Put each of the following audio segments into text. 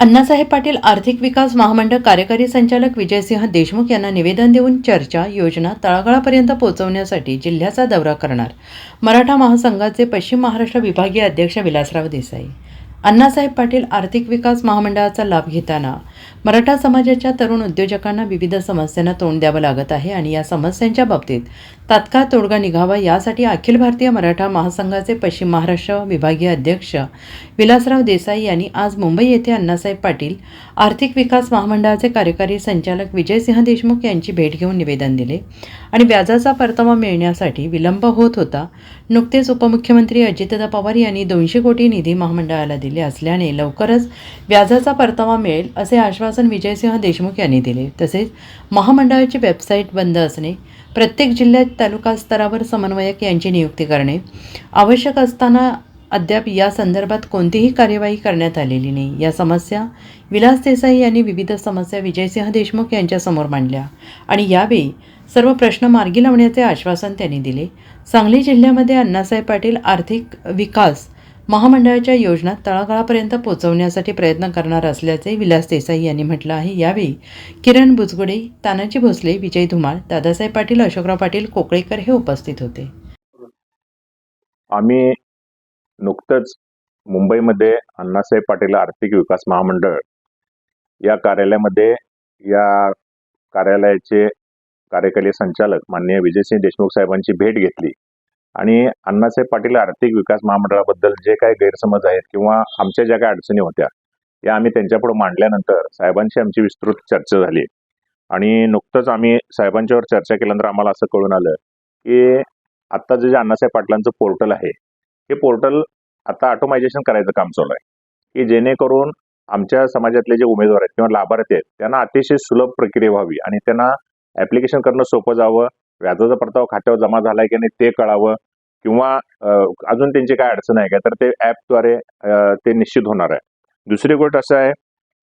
अण्णासाहेब पाटील आर्थिक विकास महामंडळ कार्यकारी संचालक विजयसिंह देशमुख यांना निवेदन देऊन चर्चा योजना तळागाळापर्यंत पोहोचवण्यासाठी जिल्ह्याचा दौरा करणार. मराठा महासंघाचे पश्चिम महाराष्ट्र विभागीय अध्यक्ष विलासराव देसाई. अण्णासाहेब पाटील आर्थिक विकास महामंडळाचा लाभ घेताना मराठा समाजाच्या तरुण उद्योजकांना विविध समस्यांना तोंड द्यावं लागत आहे आणि या समस्यांच्या बाबतीत तात्काळ तोडगा निघावा यासाठी अखिल भारतीय मराठा महासंघाचे पश्चिम महाराष्ट्र विभागीय अध्यक्ष विलासराव देसाई यांनी आज मुंबई येथे अण्णासाहेब पाटील आर्थिक विकास महामंडळाचे कार्यकारी संचालक विजयसिंह देशमुख यांची भेट घेऊन निवेदन दिले आणि व्याजाचा परतावा मिळण्यासाठी विलंब होत होता. नुकतेच उपमुख्यमंत्री अजितदा पवार यांनी दोनशे कोटी निधी महामंडळाला दिले असल्याने लवकरच व्याजाचा परतावा मिळेल असे आश्वासन विजयसिंह देशमुख यांनी दिले. तसेच महामंडळाची वेबसाईट बंद असणे प्रत्येक जिल्ह्यात तालुका स्तरावर समन्वयक यांची नियुक्ती करणे आवश्यक असताना अद्याप या संदर्भात कोणतीही कार्यवाही करण्यात आलेली नाही. या समस्या विलास देसाई यांनी विविध समस्या विजयसिंह देशमुख यांच्यासमोर मांडल्या आणि यावेळी सर्व प्रश्न मार्गी लावण्याचे आश्वासन त्यांनी दिले. सांगली जिल्ह्यामध्ये अण्णासाहेब पाटील आर्थिक विकास महामंडळाच्या योजना तळागाळापर्यंत पोहोचवण्यासाठी प्रयत्न करणार असल्याचे विलास देसाई यांनी म्हटलं आहे. यावेळी किरण बुजगुडे तानाजी भोसले विजय धुमाळ दादासाहेब पाटील अशोकराव पाटील कोकळेकर हे उपस्थित होते. आम्ही नुकतंच मुंबईमध्ये अण्णासाहेब पाटील आर्थिक विकास महामंडळ या कार्यालयामध्ये या कार्यालयाचे कार्यकारी संचालक माननीय विजयसिंह देशमुख साहेबांची भेट घेतली. आणि अण्णासाहेब पाटील आर्थिक विकास महामंडळाबद्दल जे काही गैरसमज आहेत किंवा आमच्या ज्या काही अडचणी होत्या या आम्ही त्यांच्यापुढे मांडल्यानंतर साहेबांशी आमची विस्तृत चर्चा झाली. आणि नुकतंच आम्ही साहेबांच्यावर चर्चा केल्यानंतर आम्हाला असं कळून आलं की आत्ता जे अण्णासाहेब पाटलांचं पोर्टल आहे हे पोर्टल आता ऑटोमायझेशन करायचं काम चालू आहे. की जेणेकरून आमच्या समाजातले जे उमेदवार आहेत किंवा लाभार्थी आहेत त्यांना अतिशय सुलभ प्रक्रिया व्हावी आणि त्यांना ऍप्लिकेशन करणं सोपं जावं व्याजाचा परतावा खात्यावर जमा झालाय की नाही ते कळावं किंवा अजून त्यांची काय अडचण आहे का? तर ते ॲपद्वारे ते निश्चित होणार आहे. दुसरी गोष्ट असं आहे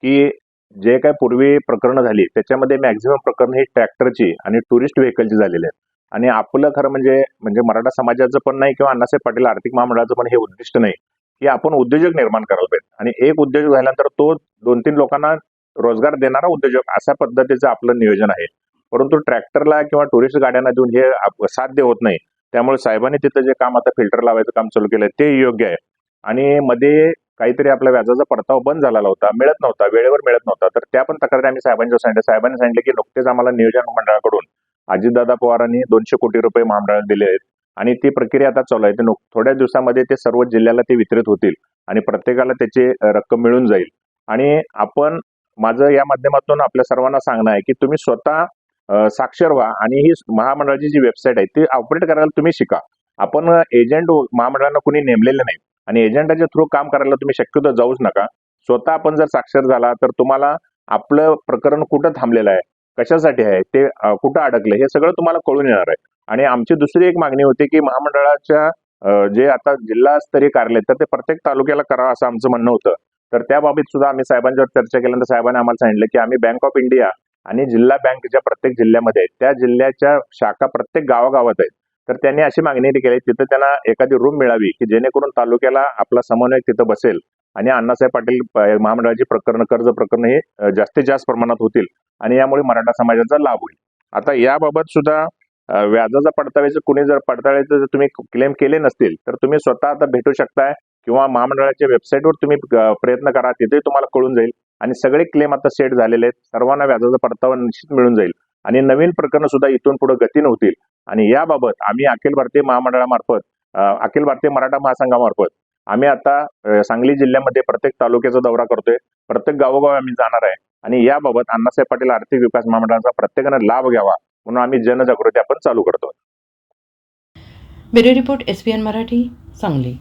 की जे काय पूर्वी प्रकरणं झाली त्याच्यामध्ये मॅक्झिमम प्रकरणं ही ट्रॅक्टरची आणि टुरिस्ट व्हेकलची झालेली आहेत. आणि आपलं खरं म्हणजे म्हणजे मराठा समाजाचं पण नाही किंवा अण्णासाहेब पाटील आर्थिक महामंडळाचं पण हे उद्दिष्ट नाही की आपण उद्योजक निर्माण करायला पाहिजे. आणि एक उद्योजक झाल्यानंतर तो दोन तीन लोकांना रोजगार देणारा उद्योजक अशा पद्धतीचं आपलं नियोजन आहे. परंतु ट्रॅक्टरला किंवा टुरिस्ट गाड्यांना देऊन हे आप- साध्य होत नाही. त्यामुळे साहेबांनी तिथं जे काम आता फिल्टर लावायचं काम चालू केलं ते योग्य आहे. आणि मध्ये काहीतरी आपल्या व्याजाचा परतावा बंद झालेला होता मिळत नव्हता वेळेवर मिळत नव्हता. तर त्या पण तक्रारी आम्ही साहेबांच्या सांगितलं साहेबांनी सांगितलं की नुकतेच आम्हाला नियोजन मंडळाकडून अजितदादा पवारांनी दोनशे कोटी रुपये महामंडळाला दिले आहेत. आणि ती प्रक्रिया आता चालू आहे. ते थोड्या दिवसामध्ये ते सर्व जिल्ह्याला ते वितरित होतील आणि प्रत्येकाला त्याची रक्कम मिळून जाईल. आणि आपण माझं या माध्यमातून आपल्या सर्वांना सांगणं आहे की तुम्ही स्वतः साक्षर व्हा. आणि ही महामंडळाची जी वेबसाईट आहे ती ऑपरेट करायला तुम्ही शिका. आपण एजंट हो, महामंडळांना कुणी नेमलेलं नाही. आणि एजंटाच्या थ्रू काम करायला तुम्ही शक्यतो जाऊच नका. स्वतः आपण जर साक्षर झाला तर तुम्हाला आपलं प्रकरण कुठं थांबलेलं आहे? कशासाठी आहे? ते कुठं अडकलं? हे सगळं तुम्हाला कळून येणार आहे. आणि आमची दुसरी एक मागणी होती की महामंडळाच्या जे आता जिल्हास्तरीय कार्यालय तर ते प्रत्येक तालुक्याला करावं असं आमचं म्हणणं होतं. तर त्या बाबतीत सुद्धा आम्ही साहेबांच्यावर चर्चा केल्यानंतर साहेबांनी आम्हाला सांगितलं की आम्ही बँक ऑफ इंडिया आणि जिल्हा बँक ज्या प्रत्येक जिल्ह्यामध्ये आहेत त्या जिल्ह्याच्या शाखा प्रत्येक गावागावात आहेत. तर त्यांनी अशी मागणी केली तिथं त्यांना एखादी रूम मिळावी की जेणेकरून तालुक्याला आपला समन्वय तिथं बसेल आणि अण्णासाहेब पाटील महामंडळाची प्रकरण कर्ज प्रकरण हे जास्तीत जास्त प्रमाणात होतील आणि यामुळे मराठा समाजाचा लाभ होईल. आता याबाबत सुद्धा व्याजाचा पडताव्याचं कुणी जर पडताळ्याचं जर तुम्ही क्लेम केले नसतील तर तुम्ही स्वतः आता भेटू शकताय किंवा महामंडळाच्या वेबसाईटवर तुम्ही प्रयत्न करा तिथे तुम्हाला कळून जाईल. आणि सगळे क्लेम आता सेट झालेले आहेत. सर्वांना व्याजाचा परतावा निश्चित मिळून जाईल. आणि नवीन प्रकरण सुद्धा इथून पुढे गतीन होतील आणि याबाबत आम्ही अखिल भारतीय महामंडळामार्फत अखिल भारतीय मराठा महासंघामार्फत आम्ही आता सांगली जिल्ह्यामध्ये प्रत्येक तालुक्याचा दौरा करतोय. प्रत्येक गावोगाव आम्ही जाणार आहे. आणि याबाबत अण्णासाहेब पाटील आर्थिक विकास महामंडळाचा प्रत्येकानं लाभ घ्यावा म्हणून आम्ही जनजागृती आपण चालू करतो bureau report S Marathi Sangli.